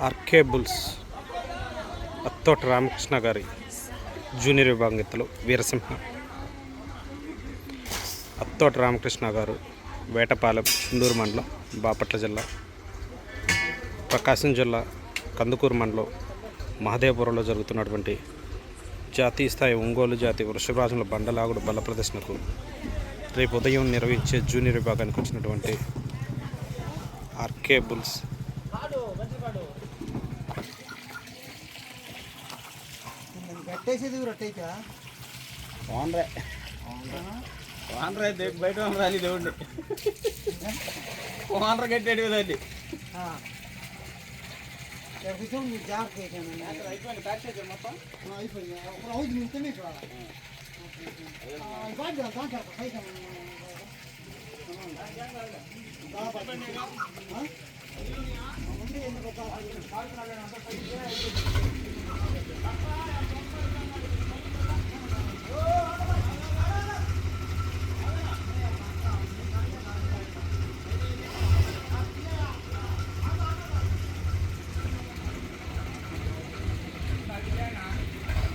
RK bulls Attota Ramakrishna గారి junior విభాగం వీరసింహ అత్తోట రామకృష్ణ గారు వేటపాలెం చిందూరు మండలం బాపట్ల జిల్లా ప్రకాశం జిల్లా కందుకూరు మండలం మహదేవపురంలో జరుగుతున్నటువంటి జాతీయ స్థాయి ఒంగోలు జాతి వృషభరాజుల బండలాగుడు బల ప్రదర్శనకు రేపు ఉదయం నిర్వహించే జూనియర్ విభాగానికి వచ్చినటువంటి ఆర్కే బుల్స్ కట్టేసేది రొట్టయితే ఓనరే ఓనర్ అయితే బయట కట్టాడు కదండి మీరు జాగ్రత్త అయిపోయింది అయిపోయింది